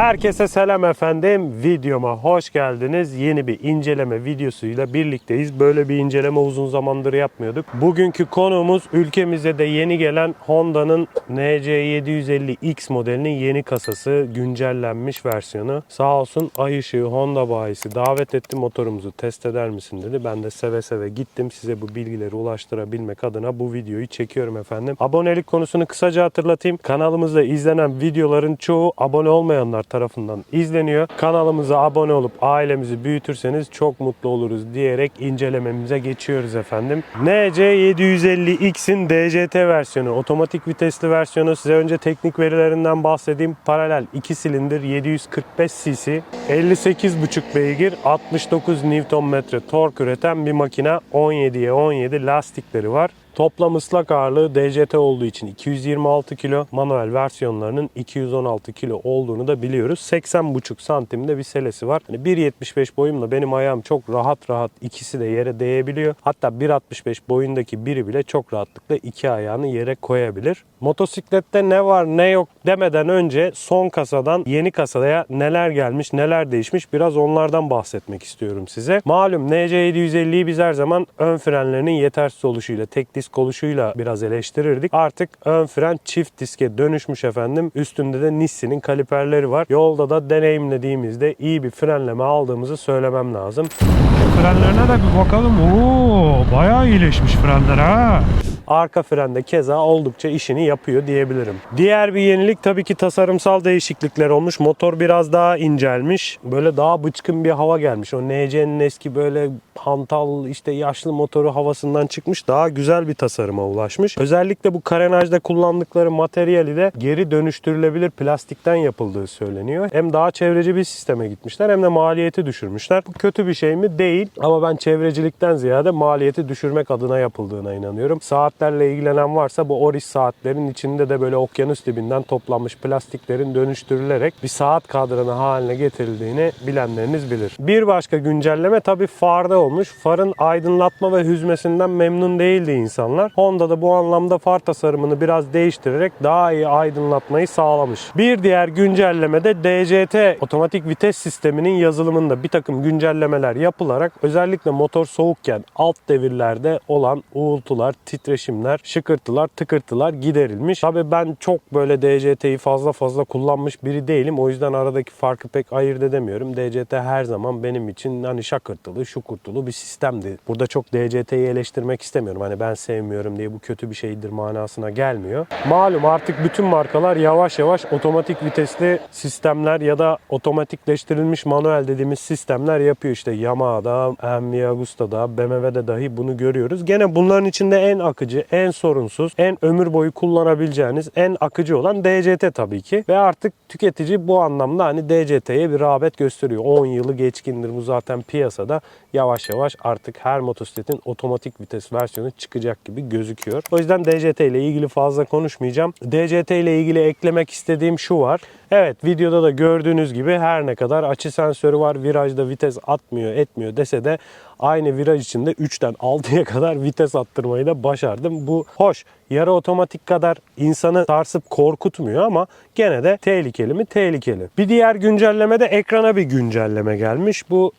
Herkese selam efendim. Videoma hoş geldiniz. Yeni bir inceleme videosuyla birlikteyiz. Böyle bir inceleme uzun zamandır yapmıyorduk. Bugünkü konuğumuz ülkemize de yeni gelen Honda'nın NC750X modelinin yeni kasası, güncellenmiş versiyonu. Sağ olsun Ay Işığı Honda bayisi davet etti motorumuzu test eder misin dedi. Ben de seve seve gittim. Size bu bilgileri ulaştırabilmek adına bu videoyu çekiyorum efendim. Abonelik konusunu kısaca hatırlatayım. Kanalımızda izlenen videoların çoğu abone olmayanlar tarafından izleniyor. Kanalımıza abone olup ailemizi büyütürseniz çok mutlu oluruz diyerek incelememize geçiyoruz efendim. NC750X'in DCT versiyonu, otomatik vitesli versiyonu. Size önce teknik verilerinden bahsedeyim. Paralel 2 silindir 745 cc, 58,5 beygir, 69 Nm tork üreten bir makine. 17'ye 17 lastikleri var. Toplam ıslak ağırlığı DCT olduğu için 226 kilo, manuel versiyonlarının 216 kilo olduğunu da biliyoruz. 80,5 santimde bir selesi var. Hani 1.75 boyumla benim ayağım çok rahat rahat ikisi de yere değebiliyor. Hatta 1.65 boyundaki biri bile çok rahatlıkla iki ayağını yere koyabilir. Motosiklette ne var ne yok demeden önce son kasadan yeni kasaya neler gelmiş neler değişmiş biraz onlardan bahsetmek istiyorum size. Malum NC750'yi biz her zaman ön frenlerinin yetersiz oluşuyla tek disk oluşuyla biraz eleştirirdik. Artık ön fren çift diske dönüşmüş efendim. Üstünde de Nissi'nin kaliperleri var. Yolda da deneyimlediğimizde iyi bir frenleme aldığımızı söylemem lazım. Frenlerine de bir bakalım. Oo, bayağı iyileşmiş frenler ha. Arka frende keza oldukça işini yapıyor diyebilirim. Diğer bir yenilik tabii ki tasarımsal değişiklikler olmuş. Motor biraz daha incelmiş. Böyle daha bıçkın bir hava gelmiş. O NC'nin eski böyle hantal işte yaşlı motoru havasından çıkmış. Daha güzel bir tasarıma ulaşmış. Özellikle bu karenajda kullandıkları materyali de geri dönüştürülebilir plastikten yapıldığı söyleniyor. Hem daha çevreci bir sisteme gitmişler hem de maliyeti düşürmüşler. Bu kötü bir şey mi? Değil. Ama ben çevrecilikten ziyade maliyeti düşürmek adına yapıldığına inanıyorum. Saatlerle ilgilenen varsa bu Oris saatlerin içinde de böyle okyanus dibinden toplanmış plastiklerin dönüştürülerek bir saat kadranı haline getirildiğini bilenleriniz bilir. Bir başka güncelleme tabii farda olmuş. Farın aydınlatma ve hüzmesinden memnun değildi insanlar. Honda da bu anlamda far tasarımını biraz değiştirerek daha iyi aydınlatmayı sağlamış. Bir diğer güncelleme de DCT otomatik vites sisteminin yazılımında bir takım güncellemeler yapılarak özellikle motor soğukken alt devirlerde olan uğultular, titreşimler, şıkırtılar, tıkırtılar giderilmiş. Tabii ben çok böyle DCT'yi fazla fazla kullanmış biri değilim. O yüzden aradaki farkı pek ayırt edemiyorum. DCT her zaman benim için hani şakırtılı, şukurtulu bir sistemdi. Burada çok DCT'yi eleştirmek istemiyorum. Hani ben sevmiyorum diye bu kötü bir şeydir manasına gelmiyor. Malum artık bütün markalar yavaş yavaş otomatik vitesli sistemler ya da otomatikleştirilmiş manuel dediğimiz sistemler yapıyor. İşte Yamaha'da, MV Agusta'da, BMW'de dahi bunu görüyoruz. Gene bunların içinde en akıcı, en sorunsuz, en ömür boyu kullanabileceğiniz en akıcı olan DCT tabii ki. Ve artık tüketici bu anlamda hani DCT'ye bir rağbet gösteriyor. 10 yılı geçkindir bu zaten piyasada. Yavaş yavaş artık her motosikletin otomatik vites versiyonu çıkacak gibi gözüküyor. O yüzden DCT ile ilgili fazla konuşmayacağım. DCT ile ilgili eklemek istediğim şu var. Evet videoda da gördüğünüz gibi her ne kadar açı sensörü var, virajda vites atmıyor etmiyor dese de aynı viraj içinde 3'ten 6'ya kadar vites attırmayı da başardım. Bu hoş. Yarı otomatik kadar insanı sarsıp korkutmuyor ama gene de tehlikeli mi? Tehlikeli. Bir diğer güncelleme de ekrana bir güncelleme gelmiş. Bu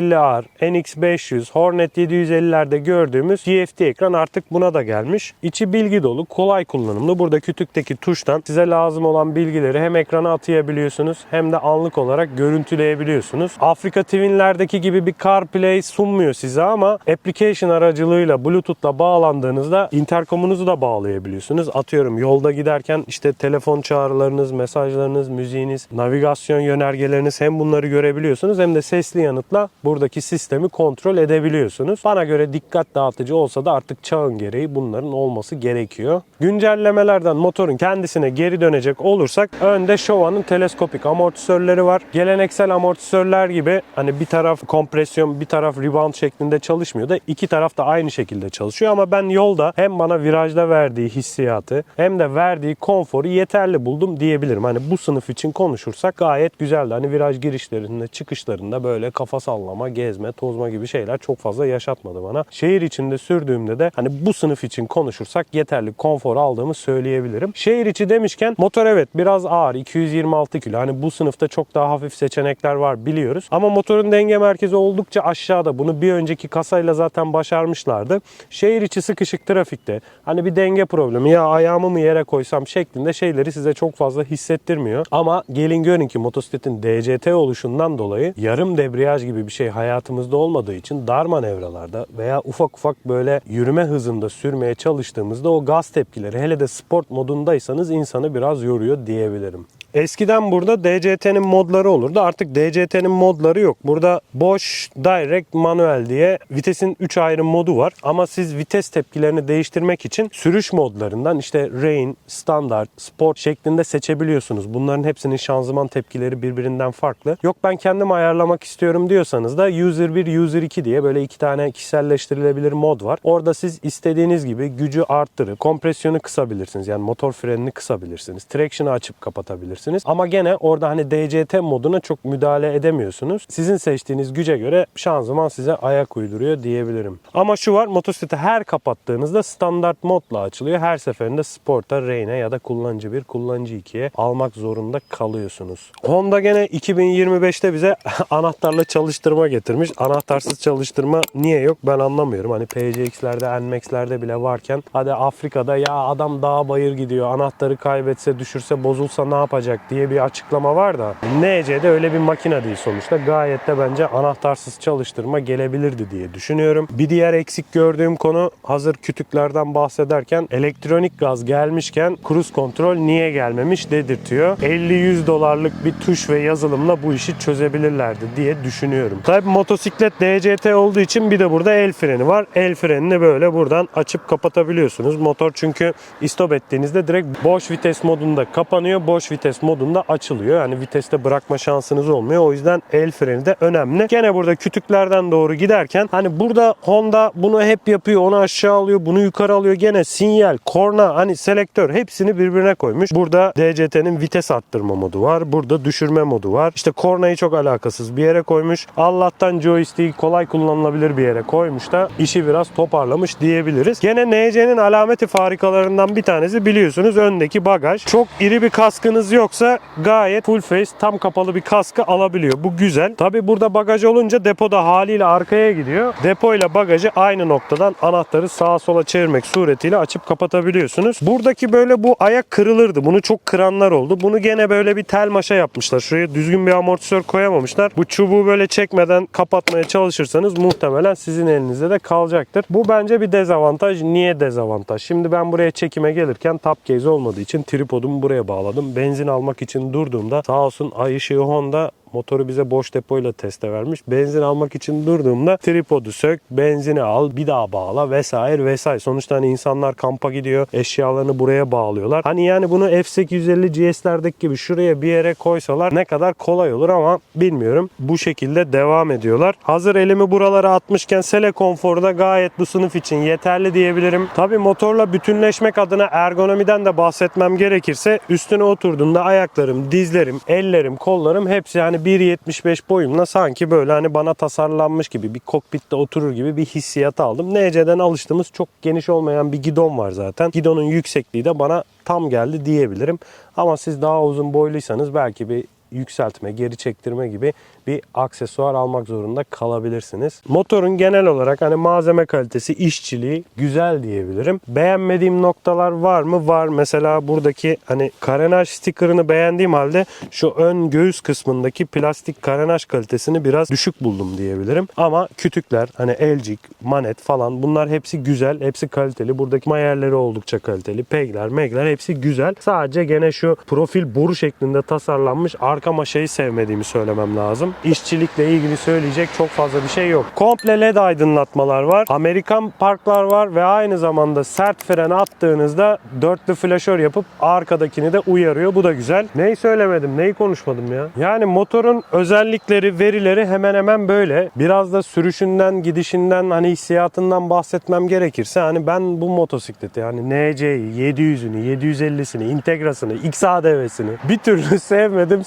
CB650R, NX500, Hornet 750'lerde gördüğümüz GFT ekran artık buna da gelmiş. İçi bilgi dolu, kolay kullanımlı. Burada kütükteki tuştan size lazım olan bilgileri hem ekrana atayabiliyorsunuz hem de anlık olarak görüntüleyebiliyorsunuz. Afrika Twin'lerdeki gibi bir CarPlay sunmuyor size ama application aracılığıyla Bluetooth'la bağlandığınızda interkomunuzu da bağlayabiliyorsunuz. Atıyorum yolda giderken işte telefon çağrılarınız, mesajlarınız, müziğiniz, navigasyon yönergeleriniz hem bunları görebiliyorsunuz hem de sesli yanıtla buradaki sistemi kontrol edebiliyorsunuz. Bana göre dikkat dağıtıcı olsa da artık çağın gereği bunların olması gerekiyor. Güncellemelerden motorun kendisine geri dönecek olursak önde Showa'nın teleskopik amortisörleri var. Geleneksel amortisörler gibi hani bir taraf kompresyon bir taraf rebound şeklinde çalışmıyor da iki taraf da aynı şekilde çalışıyor ama ben yolda hem bana virajda verdiği hissiyatı hem de verdiği konforu yeterli buldum diyebilirim. Hani bu sınıf için konuşursak gayet güzeldi. Hani viraj girişlerinde, çıkışlarında böyle kafa sallama, gezme, tozma gibi şeyler çok fazla yaşatmadı bana. Şehir içinde sürdüğümde de hani bu sınıf için konuşursak yeterli konfor aldığımı söyleyebilirim. Şehir içi demişken motor evet biraz ağır 226 kilo. Hani bu sınıfta çok daha hafif seçenekler var biliyoruz. Ama motorun denge merkezi oldukça aşağıda. Bunu bir önceki kasayla zaten başarmışlardı. Şehir içi sıkışık trafikte hani bir denge problemi ya ayağımı mı yere koysam şeklinde şeyleri size çok fazla hissettirmiyor. Ama gelin görün ki motosikletin DCT oluşundan dolayı yarım debriyaj gibi bir şey hayatımızda olmadığı için dar manevralarda veya ufak ufak böyle yürüme hızında sürmeye çalıştığımızda o gaz tepkileri hele de sport modundaysanız insanı biraz yoruyor diyebilirim. Eskiden burada DCT'nin modları olurdu. Artık DCT'nin modları yok. Burada Bosch Direct Manuel diye vitesin 3 ayrı modu var. Ama siz vites tepkilerini değiştirmek için sürüş modlarından işte Rain, Standard, Sport şeklinde seçebiliyorsunuz. Bunların hepsinin şanzıman tepkileri birbirinden farklı. Yok ben kendim ayarlamak istiyorum diyorsanız da User 1, User 2 diye böyle iki tane kişiselleştirilebilir mod var. Orada siz istediğiniz gibi gücü arttırıp kompresyonu kısabilirsiniz. Yani motor frenini kısabilirsiniz. Traction'ı açıp kapatabilirsiniz. Ama gene orada hani DCT moduna çok müdahale edemiyorsunuz. Sizin seçtiğiniz güce göre şanzıman size ayak uyduruyor diyebilirim. Ama şu var motosikleti her kapattığınızda standart modla açılıyor. Her seferinde Sport'a, Rain'e ya da kullanıcı 1, kullanıcı 2'ye almak zorunda kalıyorsunuz. Honda gene 2025'te bize anahtarla çalıştırma getirmiş. Anahtarsız çalıştırma niye yok ben anlamıyorum. Hani PCX'lerde, NMAX'lerde bile varken hadi Afrika'da ya adam dağ bayır gidiyor anahtarı kaybetse düşürse bozulsa ne yapacak diye bir açıklama var da NC'de öyle bir makine değil sonuçta. Gayet de bence anahtarsız çalıştırma gelebilirdi diye düşünüyorum. Bir diğer eksik gördüğüm konu hazır kütüklerden bahsederken elektronik gaz gelmişken cruise kontrol niye gelmemiş dedirtiyor. 50-100 dolarlık bir tuş ve yazılımla bu işi çözebilirlerdi diye düşünüyorum. Tabi motosiklet DCT olduğu için bir de burada el freni var. El frenini böyle buradan açıp kapatabiliyorsunuz. Motor çünkü istop ettiğinizde direkt boş vites modunda kapanıyor. Boş vites modunda açılıyor. Yani viteste bırakma şansınız olmuyor. O yüzden el freni de önemli. Gene burada kütüklerden doğru giderken hani burada Honda bunu hep yapıyor. Onu aşağı alıyor. Bunu yukarı alıyor. Gene sinyal, korna, hani selektör hepsini birbirine koymuş. Burada DCT'nin vites arttırma modu var. Burada düşürme modu var. İşte kornayı çok alakasız bir yere koymuş. Allah'tan joystick'i kolay kullanılabilir bir yere koymuş da işi biraz toparlamış diyebiliriz. Gene NC'nin alameti farikalarından bir tanesi biliyorsunuz öndeki bagaj. Çok iri bir kaskınız yoksa gayet full face tam kapalı bir kaskı alabiliyor. Bu güzel. Tabi burada bagaj olunca depoda haliyle arkaya gidiyor. Depo ile bagajı aynı noktadan anahtarı sağa sola çevirmek suretiyle açıp kapatabiliyorsunuz. Buradaki böyle bu ayak kırılırdı. Bunu çok kıranlar oldu. Bunu gene böyle bir tel maşa yapmışlar. Şuraya düzgün bir amortisör koyamamışlar. Bu çubuğu böyle çekmeden kapatmaya çalışırsanız muhtemelen sizin elinizde de kalacaktır. Bu bence bir dezavantaj. Niye dezavantaj? Şimdi ben buraya çekime gelirken top case olmadığı için tripodumu buraya bağladım. Benzin almak için durduğumda sağ olsun ay Honda Motoru bize boş depoyla teste vermiş. Benzin almak için durduğumda tripodu sök, benzini al, bir daha bağla vesaire vesaire. Sonuçta hani insanlar kampa gidiyor, eşyalarını buraya bağlıyorlar. Hani yani bunu F850 GS'lerdeki gibi şuraya bir yere koysalar ne kadar kolay olur ama bilmiyorum. Bu şekilde devam ediyorlar. Hazır elimi buralara atmışken Sele konforu da gayet bu sınıf için yeterli diyebilirim. Tabi motorla bütünleşmek adına ergonomiden de bahsetmem gerekirse üstüne oturduğumda ayaklarım, dizlerim, ellerim, kollarım hepsi yani 1.75 boyumla sanki böyle hani bana tasarlanmış gibi bir kokpitte oturur gibi bir hissiyat aldım. NC'den alıştığımız çok geniş olmayan bir gidon var zaten. Gidonun yüksekliği de bana tam geldi diyebilirim. Ama siz daha uzun boyluysanız belki bir yükseltme, geri çektirme gibi bir aksesuar almak zorunda kalabilirsiniz. Motorun genel olarak hani malzeme kalitesi, işçiliği güzel diyebilirim. Beğenmediğim noktalar var mı? Var. Mesela buradaki hani karenaj sticker'ını beğendiğim halde şu ön göğüs kısmındaki plastik karenaj kalitesini biraz düşük buldum diyebilirim. Ama kütükler hani elcik, manet falan bunlar hepsi güzel, hepsi kaliteli. Buradaki mayerleri oldukça kaliteli. Pegler, megler hepsi güzel. Sadece gene şu profil boru şeklinde tasarlanmış arka arka maşayı sevmediğimi söylemem lazım. İşçilikle ilgili söyleyecek çok fazla bir şey yok. Komple led aydınlatmalar var. Amerikan parklar var ve aynı zamanda sert fren attığınızda dörtlü flaşör yapıp arkadakini de uyarıyor. Bu da güzel. Neyi söylemedim, neyi konuşmadım ya? Yani motorun özellikleri, verileri hemen hemen böyle. Biraz da sürüşünden, gidişinden, hani hissiyatından bahsetmem gerekirse hani ben bu motosikleti yani NC'yi, 700'ünü, 750'sini, Integra'sını, XADV'sini bir türlü sevmedim, sevemedim,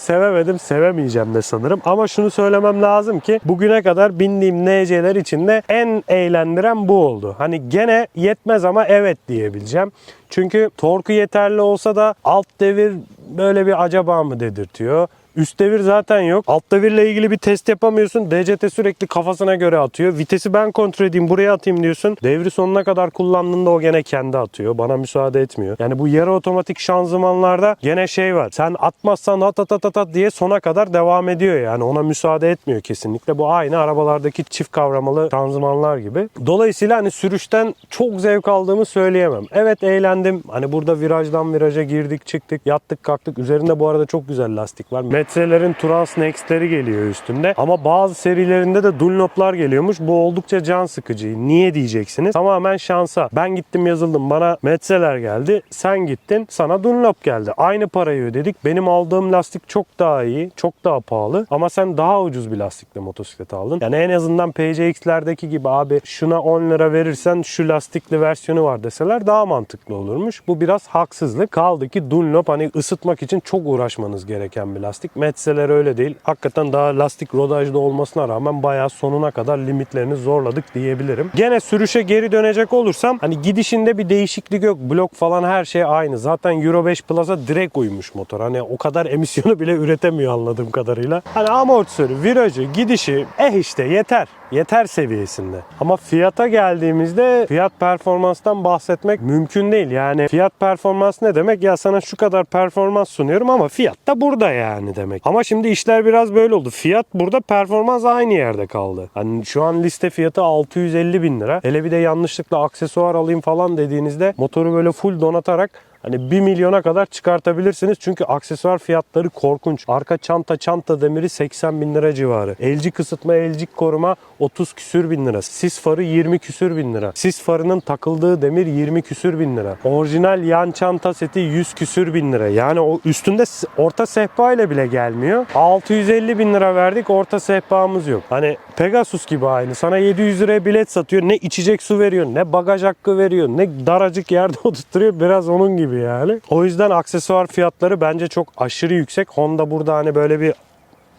sevemeyeceğim de sanırım. Ama şunu söylemem lazım ki bugüne kadar bindiğim NC'ler içinde en eğlendiren bu oldu. Hani gene yetmez ama evet diyebileceğim. Çünkü torku yeterli olsa da alt devir böyle bir acaba mı dedirtiyor. Üst devir zaten yok. Alt devirle ilgili bir test yapamıyorsun. DCT sürekli kafasına göre atıyor. Vitesi ben kontrol edeyim buraya atayım diyorsun. Devri sonuna kadar kullandığında o gene kendi atıyor. Bana müsaade etmiyor. Yani bu yarı otomatik şanzımanlarda gene şey var. Sen atmazsan at at at at, at diye sona kadar devam ediyor yani. Ona müsaade etmiyor kesinlikle. Bu aynı arabalardaki çift kavramalı şanzımanlar gibi. Dolayısıyla hani sürüşten çok zevk aldığımı söyleyemem. Evet eğlendim. Hani burada virajdan viraja girdik çıktık yattık kalktık. Üzerinde bu arada çok güzel lastik var. Metrelerin Trans Next'leri geliyor üstünde. Ama bazı serilerinde de Dunlop'lar geliyormuş. Bu oldukça can sıkıcı. Niye diyeceksiniz? Tamamen şansa. Ben gittim yazıldım. Bana metreler geldi. Sen gittin. Sana Dunlop geldi. Aynı parayı ödedik. Benim aldığım lastik çok daha iyi. Çok daha pahalı. Ama sen daha ucuz bir lastikle motosiklet aldın. Yani en azından PCX'lerdeki gibi abi şuna 10 lira verirsen şu lastikli versiyonu var deseler daha mantıklı olurmuş. Bu biraz haksızlık. Kaldı ki Dunlop hani ısıtmak için çok uğraşmanız gereken bir lastik. Metzeler öyle değil. Hakikaten daha lastik rodajda olmasına rağmen bayağı sonuna kadar limitlerini zorladık diyebilirim. Gene sürüşe geri dönecek olursam hani gidişinde bir değişiklik yok. Blok falan her şey aynı. Zaten Euro 5 Plus'a direkt uymuş motor. Hani o kadar emisyonu bile üretemiyor anladığım kadarıyla. Hani amortisörü, virajı, gidişi eh işte yeter. Yeter seviyesinde. Ama fiyata geldiğimizde fiyat performanstan bahsetmek mümkün değil. Yani fiyat performans ne demek? Ya sana şu kadar performans sunuyorum ama fiyat da burada yani demek. Ama şimdi işler biraz böyle oldu. Fiyat burada performans aynı yerde kaldı. Hani şu an liste fiyatı 650 bin lira. Hele bir de yanlışlıkla aksesuar alayım falan dediğinizde motoru böyle full donatarak Hani 1 milyona kadar çıkartabilirsiniz. Çünkü aksesuar fiyatları korkunç. Arka çanta çanta demiri 80 bin lira civarı. Elci kısıtma elcik koruma 30 küsür bin lira. Sis farı 20 küsür bin lira. Sis farının takıldığı demir 20 küsür bin lira. Orijinal yan çanta seti 100 küsür bin lira. Yani o üstünde orta sehpa ile bile gelmiyor. 650 bin lira verdik orta sehpamız yok. Hani Pegasus gibi aynı. Sana 700 liraya bilet satıyor. Ne içecek su veriyor, ne bagaj hakkı veriyor, ne daracık yerde oturtturuyor. Biraz onun gibi yani. O yüzden aksesuar fiyatları bence çok aşırı yüksek. Honda burada hani böyle bir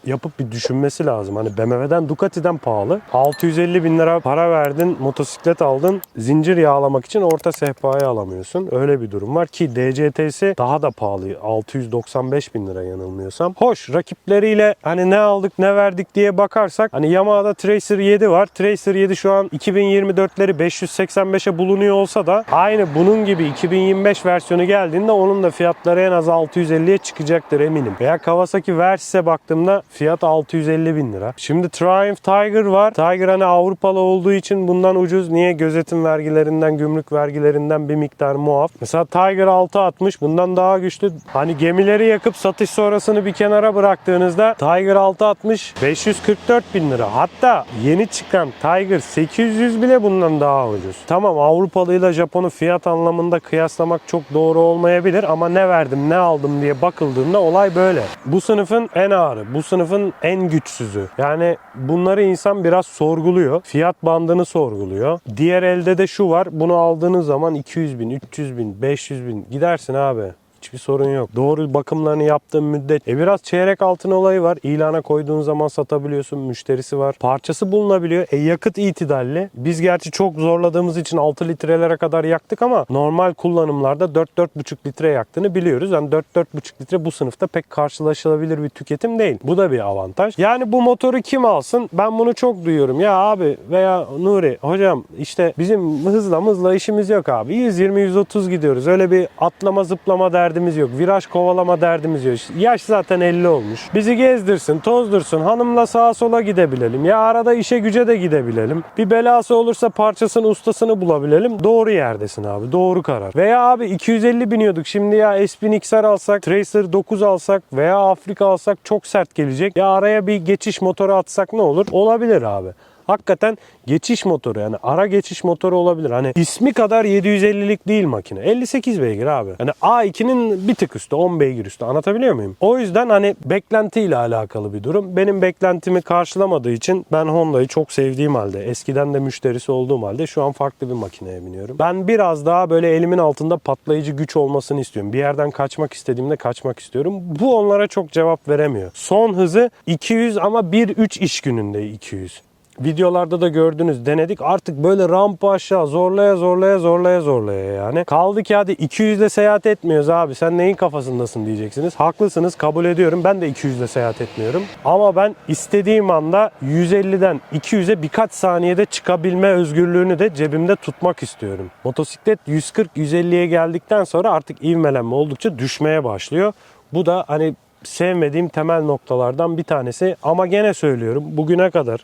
yapıp bir düşünmesi lazım. Hani BMW'den Ducati'den pahalı. 650 bin lira para verdin, motosiklet aldın. Zincir yağlamak için orta sehpayı alamıyorsun. Öyle bir durum var ki DCT'si daha da pahalı. 695 bin lira yanılmıyorsam. Hoş rakipleriyle hani ne aldık ne verdik diye bakarsak hani Yamaha'da Tracer 7 var. Tracer 7 şu an 2024'leri 585'e bulunuyor olsa da aynı bunun gibi 2025 versiyonu geldiğinde onun da fiyatları en az 650'ye çıkacaktır eminim. Veya Kawasaki Versys'e baktığımda fiyat 650 bin lira. Şimdi Triumph Tiger var. Tiger hani Avrupalı olduğu için bundan ucuz. Niye? Gözetim vergilerinden, gümrük vergilerinden bir miktar muaf. Mesela Tiger 660 bundan daha güçlü. Hani gemileri yakıp satış sonrasını bir kenara bıraktığınızda Tiger 660 544 bin lira. Hatta yeni çıkan Tiger 800 bile bundan daha ucuz. Tamam Avrupalı ile Japon'u fiyat anlamında kıyaslamak çok doğru olmayabilir ama ne verdim ne aldım diye bakıldığında olay böyle. Bu sınıfın en ağırı, bu sınıfın en güçsüzü. Yani bunları insan biraz sorguluyor. Fiyat bandını sorguluyor. Diğer elde de şu var. Bunu aldığınız zaman 200 bin, 300 bin, 500 bin gidersin abi. Hiçbir sorun yok. Doğru bakımlarını yaptığın müddet. E biraz çeyrek altın olayı var. İlana koyduğun zaman satabiliyorsun. Müşterisi var. Parçası bulunabiliyor. E yakıt itidalli. Biz gerçi çok zorladığımız için 6 litrelere kadar yaktık ama normal kullanımlarda 4-4,5 litre yaktığını biliyoruz. Yani 4-4,5 litre bu sınıfta pek karşılaşılabilir bir tüketim değil. Bu da bir avantaj. Yani bu motoru kim alsın? Ben bunu çok duyuyorum. Ya abi veya Nuri hocam işte bizim hızla mızla işimiz yok abi. 120-130 gidiyoruz. Öyle bir atlama zıplama derdimiz derdimiz yok. Viraj kovalama derdimiz yok. Yaş zaten 50 olmuş. Bizi gezdirsin, tozdursun. Hanımla sağa sola gidebilelim. Ya arada işe güce de gidebilelim. Bir belası olursa parçasını, ustasını bulabilelim. Doğru yerdesin abi. Doğru karar. Veya abi 250 biniyorduk. Şimdi ya S1000 XR alsak, Tracer 9 alsak veya Afrika alsak çok sert gelecek. Ya araya bir geçiş motoru atsak ne olur? Olabilir abi. Hakikaten geçiş motoru yani ara geçiş motoru olabilir. Hani ismi kadar 750'lik değil makine. 58 beygir abi. Hani A2'nin bir tık üstü 10 beygir üstü anlatabiliyor muyum? O yüzden hani beklentiyle alakalı bir durum. Benim beklentimi karşılamadığı için ben Honda'yı çok sevdiğim halde eskiden de müşterisi olduğum halde şu an farklı bir makineye biniyorum. Ben biraz daha böyle elimin altında patlayıcı güç olmasını istiyorum. Bir yerden kaçmak istediğimde kaçmak istiyorum. Bu onlara çok cevap veremiyor. Son hızı 200 ama 1-3 iş gününde 200. Videolarda da gördünüz denedik artık böyle rampa aşağı zorlaya zorlaya zorlaya zorlaya yani. Kaldı ki hadi 200 ile seyahat etmiyoruz abi sen neyin kafasındasın diyeceksiniz. Haklısınız kabul ediyorum ben de 200 ile seyahat etmiyorum. Ama ben istediğim anda 150'den 200'e birkaç saniyede çıkabilme özgürlüğünü de cebimde tutmak istiyorum. Motosiklet 140-150'ye geldikten sonra artık ivmelenme oldukça düşmeye başlıyor. Bu da hani sevmediğim temel noktalardan bir tanesi. Ama gene söylüyorum bugüne kadar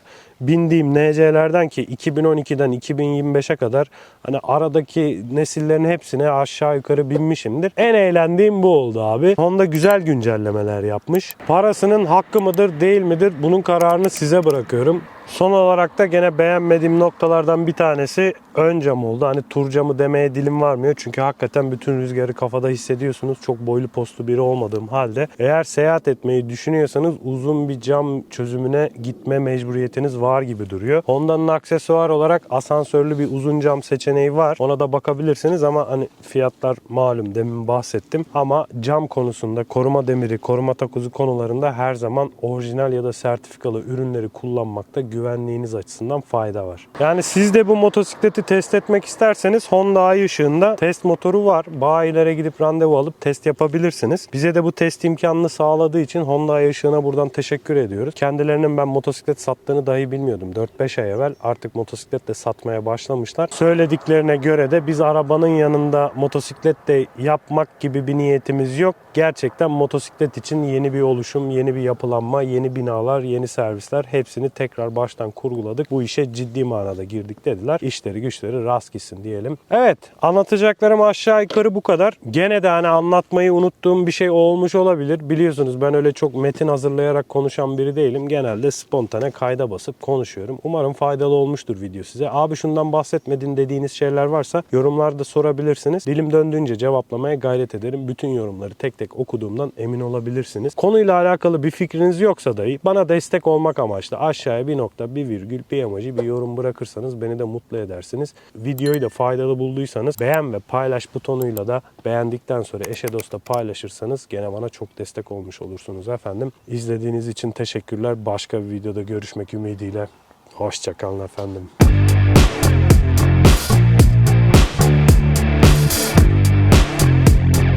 bindiğim NC'lerden ki 2012'den 2025'e kadar hani aradaki nesillerin hepsine aşağı yukarı binmişimdir. En eğlendiğim bu oldu abi. Honda güzel güncellemeler yapmış. Parasının hakkı mıdır değil midir bunun kararını size bırakıyorum. Son olarak da gene beğenmediğim noktalardan bir tanesi ön cam oldu. Hani tur camı demeye dilim varmıyor. Çünkü hakikaten bütün rüzgarı kafada hissediyorsunuz. Çok boylu postlu biri olmadığım halde. Eğer seyahat etmeyi düşünüyorsanız uzun bir cam çözümüne gitme mecburiyetiniz var gibi duruyor. Honda'nın aksesuar olarak asansörlü bir uzun cam seçeneği var. Ona da bakabilirsiniz ama hani fiyatlar malum demin bahsettim. Ama cam konusunda koruma demiri, koruma takozu konularında her zaman orijinal ya da sertifikalı ürünleri kullanmakta güvenliğiniz açısından fayda var. Yani siz de bu motosikleti test etmek isterseniz Honda Ay ışığında test motoru var. Bayilere gidip randevu alıp test yapabilirsiniz. Bize de bu test imkanını sağladığı için Honda Ay ışığına buradan teşekkür ediyoruz. Kendilerinin ben motosiklet sattığını dahi bilmiyordum. 4-5 ay evvel artık motosiklet de satmaya başlamışlar. Söylediklerine göre de biz arabanın yanında motosiklet de yapmak gibi bir niyetimiz yok. Gerçekten motosiklet için yeni bir oluşum, yeni bir yapılanma, yeni binalar, yeni servisler hepsini tekrar baştan kurguladık. Bu işe ciddi manada girdik dediler. İşleri güçleri rast gitsin diyelim. Evet anlatacaklarım aşağı yukarı bu kadar. Gene de hani anlatmayı unuttuğum bir şey olmuş olabilir. Biliyorsunuz ben öyle çok metin hazırlayarak konuşan biri değilim. Genelde spontane kayda basıp konuşuyorum. Umarım faydalı olmuştur video size. Abi şundan bahsetmedin dediğiniz şeyler varsa yorumlarda sorabilirsiniz. Dilim döndüğünce cevaplamaya gayret ederim. Bütün yorumları tek tek okuduğumdan emin olabilirsiniz. Konuyla alakalı bir fikriniz yoksa dahi bana destek olmak amaçlı aşağıya bir nokta, bir virgül, bir emoji, bir yorum bırakırsanız beni de mutlu edersiniz. Videoyu da faydalı bulduysanız beğen ve paylaş butonuyla da beğendikten sonra eşe dosta paylaşırsanız gene bana çok destek olmuş olursunuz efendim. İzlediğiniz için teşekkürler. Başka bir videoda görüşmek ümidiyle sevgiler. Hoşçakalın efendim.